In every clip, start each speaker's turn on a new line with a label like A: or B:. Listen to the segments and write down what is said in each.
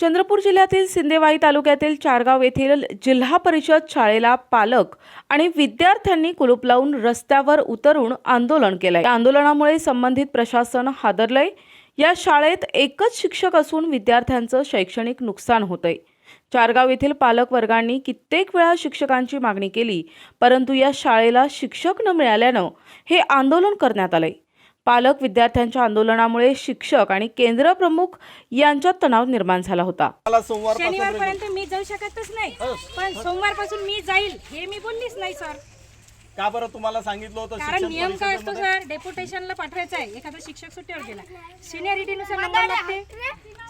A: चंद्रपूर जिल्ह्यातील सिंदेवाई तालुक्यातील चारगाव येथील जिल्हा परिषद शाळेला पालक आणि विद्यार्थ्यांनी कुलूप लावून रस्त्यावर उतरून आंदोलन केलंय. या आंदोलनामुळे संबंधित प्रशासन हादरलंय. या शाळेत एकच शिक्षक असून विद्यार्थ्यांचं शैक्षणिक नुकसान होतंय. चारगाव येथील पालक वर्गांनी कित्येक वेळा शिक्षकांची मागणी केली परंतु या शाळेला शिक्षक न मिळाल्यानं हे आंदोलन करण्यात आलंय. पालक विद्यार्थ्यांच्या आंदोलनामुळे शिक्षक आणि केंद्र प्रमुख यांच्यात तणाव निर्माण झाला होता.
B: मला सोमवार
C: शनिवार पर्यंत मी जाऊ शकतच नाही पण सोमवारपासून मी जाईल हे मी बोललीच नाही सर.
B: का बरं तुम्हाला सांगितलं होतं
C: कारण नियम काय असतो? सर? डेप्युटेशनला पाठवायचं आहे. एखादा शिक्षक सुट्टीवर गेला. सिनियरिटीनुसार नंबर लागते.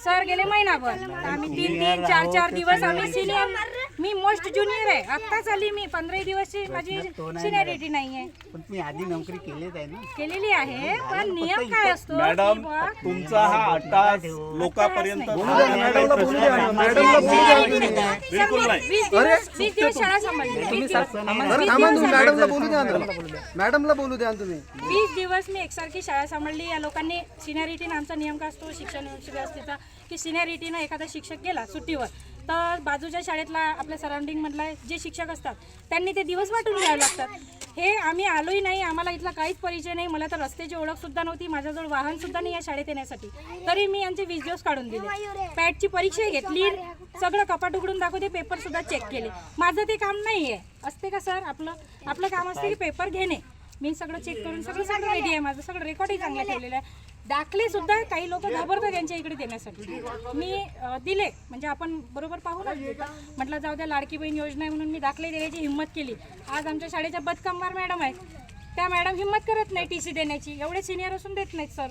C: सर गेले महिनाभर. आम्ही तीन तीन चार चार दिवस आम्ही सिनियर मी मोस्ट ज्युनियर आहे. आत्ताच आली मी. पंधरा दिवसची माझी सिनियरिटी नाही आहे
D: पण तुम्ही आधी नोकरी केलीच आहे ना.
C: केलेली आहे पण नियम काय असतो की
B: मॅडम
C: बुवा,
B: तुमचा हा अट्टा लोकांपर्यंत बिलकुल नाही.
C: वीस दिवस वीस दिवस शाळा सांभाळली. वीस दिवस-
E: बरं थांबा तुम्ही मॅडमला बोलू द्या ना. मॅडमला बोलू द्या ना तुम्ही.
C: वीस दिवस मी एकसारखी शाळा सांभाळली. या लोकांनी सिनियरिटीनं आमचा नियम काय असतो? शिक्षण व्यवस्थेचा की सिनियरिटीनं एखादा शिक्षक गेला सुट्टीवर तर बाजूच्या शाळेतला आपल्या सराउंडिंगमधला जे शिक्षक असतात त्यांनी ते दिवस वाटून घ्यावे लागतात. हे आम्ही आलोही नाही आम्हाला इथला काहीच परिचय नाही. मला तर रस्त्याची ओळखसुद्धा नव्हती माझ्याजवळ वाहनसुद्धा नाही या शाळेत येण्यासाठी. तरी मी यांचे वीस दिवस काढून दिले. पॅटची परीक्षा घेतली सगळं कपाट उघडून दाखवते पेपरसुद्धा चेक केले. माझं ते काम नाही आहे असते का सर आपलं आपलं काम असते की पेपर घेणे. मी सगळं चेक करून सगळं सगळं रेडी आहे माझं. सगळं रेकॉर्डही चांगलं ठेवलेलं आहे. दाखले सुद्धा काही लोक घाबरतात यांच्या इकडे देण्यासाठी. मी दिले. म्हणजे आपण बरोबर पाहू ना. म्हटलं जाऊ द्या लाडकी बहीण योजना आहे म्हणून मी दाखले देण्याची हिंमत केली. आज आमच्या शाळेच्या बदकंबार मॅडम आहेत. त्या मॅडम हिंमत करत नाही टी सी देण्याची. एवढे सिनियर असून देत नाहीत सर.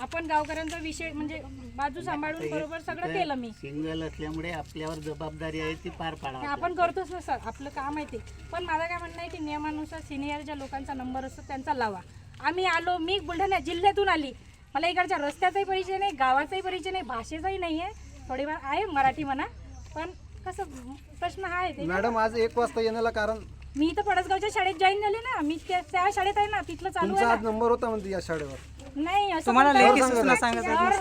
C: आपण गावकऱ्यांचा विषय म्हणजे बाजू सांभाळून बरोबर सगळं केलं मी.
D: सिंगल असल्यामुळे आपल्यावर जबाबदारी आहे ती पार पाडावी
C: आपण करतोच ना सर. आपलं काम आहे ते. पण माझं काय म्हणणं आहे की नियमानुसार सिनियर ज्या लोकांचा नंबर असतो त्यांचा लावा. आम्ही आलो मी बुलढाणा जिल्ह्यातून आली. मला इकडच्या रस्त्याचाही परिचय नाही गावाचाही परिचय नाही भाषेचाही नाही आहे. थोडीफार आहे मराठी म्हणा. पण कसं प्रश्न हा आहे ते.
E: मॅडम आज एक वाजता येण्याला कारण
C: मी तर पडसगावच्या शाळेत जॉईन झाले ना. मी त्या त्या शाळेत आहे ना तिथलं चालू
E: तुमचा
C: आहे
E: आज नंबर होता म्हणते या शाळेवर.
C: ना. नाही असं तुम्हाला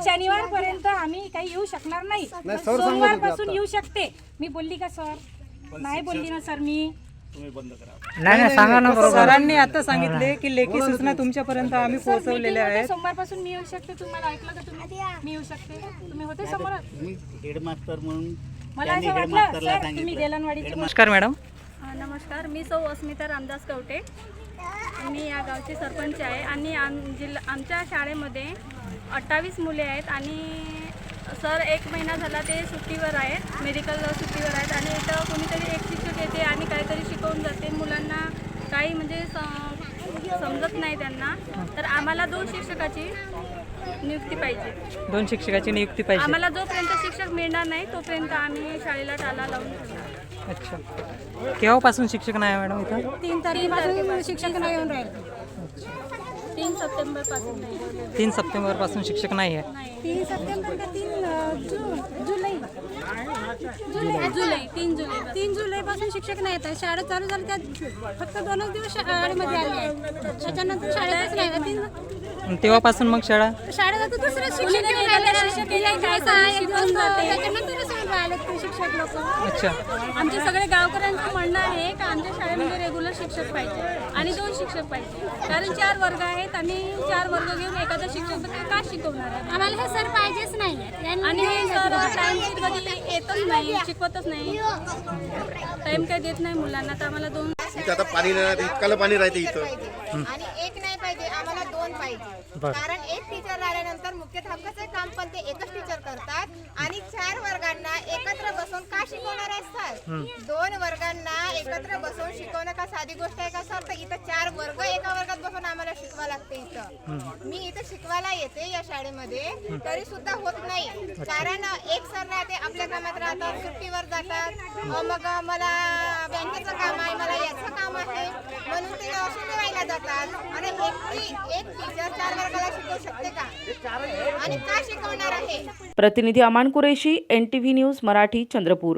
C: शनिवार पर्यंत आम्ही काही येऊ शकणार नाही.
E: नाही, सर सांगत
C: सोमवारपासून येऊ शकते. मी बोलली का सर? नाही बोलली ना सर मी
B: तुम्ही बंद करा.
F: नाही नाही सांगा ना सरांनी आता सांगितले की लेखी सूचना तुमच्यापर्यंत आम्ही पोहोचवलेल्या आहेत.
C: सोमवारपासून मी येऊ शकते? तुम्हाला ऐकलं का तुम्ही? मी येऊ शकते? तुम्ही होते समोर?
D: मी हेडमास्टर म्हणून
C: मला असं वाटलं सर तुम्ही
D: सांगितलं
C: देलनवाडीचे
F: नमस्कार मॅडम.
G: अ, नमस्कार. मी सौ अस्मिता रामदास कवटे. मी या गावची सरपंच आहे. आणि आम जिल्हा आमच्या शाळेमध्ये अठ्ठावीस मुले आहेत आणि सर एक महिना झाला ते सुट्टीवर आहेत मेडिकल सुट्टीवर आहेत आणि इथं कोणीतरी एक शिक्षक येते आणि काहीतरी शिकवून जाते. मुलांना काही म्हणजे स- समजत नाही त्यांना. तर आम्हाला दोन शिक्षकाची नियुक्ती पाहिजे.
F: दोन शिक्षकाची नियुक्ती पाहिजे.
G: आम्हाला जोपर्यंत शिक्षक मिळणार नाही तोपर्यंत आम्ही शाळेला टाला लावून ठेवणार.
F: अच्छा. केव्हापासून शिक्षक नाही मॅडम इथं?
C: तीन तारखेपासून शिक्षक नाही येऊन राहिले.
G: तीन सप्टेंबरपासून नाही.
F: तीन सप्टेंबरपासून शिक्षक नाही आहे.
C: तीन सप्टेंबर का तीन अं, जुलै.
G: जुलै. जुलै तीन जुलै.
C: तीन जुलैपासून शिक्षक नाही येत शाळा चालू झाली त्यात फक्त दोनच दिवस शाळेमध्ये आले आहेत त्याच्यानंतर शाळेतच नाही. तीन
F: आणि तेव्हापासून मग शाळा?
C: शाळेत आता दुसरे शिक्षक येऊन राहिले ते शिक्षक लोक.
F: अच्छा.
G: आमचे सगळे गावकऱ्यांचं म्हणणं आहे का आमच्या शाळेमध्ये रेग्युलर शिक्षक पाहिजे आणि दोन शिक्षक पाहिजे. कारण चार वर्ग आहेत आणि चार वर्ग घेऊन एखादा शिक्षक का शिकवणार आहे?
C: आम्हाला हे सर पाहिजेच नाही.
G: आणि हे सर टाइम येतच नाही शिकवतच नाही. टाइम काय देत नाही मुलांना तर आम्हाला दोन
H: इथं आता पाणी नाही राहते इतकाला पाणी राहते इथं.
I: आणि एक नाही पाहिजे आम्हाला दोन पाहिजे. कारण एक टीचर राहिल्यानंतर मुख्याध्यापकाचे काम पण ते एकच टीचर करतात. आणि चार वर्गांना एकत्र बसून का शिकवणार आहेत सर दोन वर्गांना एकत्र बसून शिकवणं का साधी गोष्ट आहे का सर तर इथं चार वर्ग एका वर्गात बसून आम्हाला शिकवा लागते इथं. मी इथं शिकवायला येते या शाळेमध्ये तरी सुद्धा होत नाही. कारण एक सर राहते आपल्या कामात राहतात सुट्टीवर जातात. मग मला बँकेचं काम आहे मला याचं काम आहे. म्हणून ते शिकवायला जातात. आणि एकटी एक टीचर चार वर्गाला शिकवू शकते का? आणि का शिकवणार आहे?
A: प्रतिनिधी Aman Qureshi N T V news Marathi Chandrapur.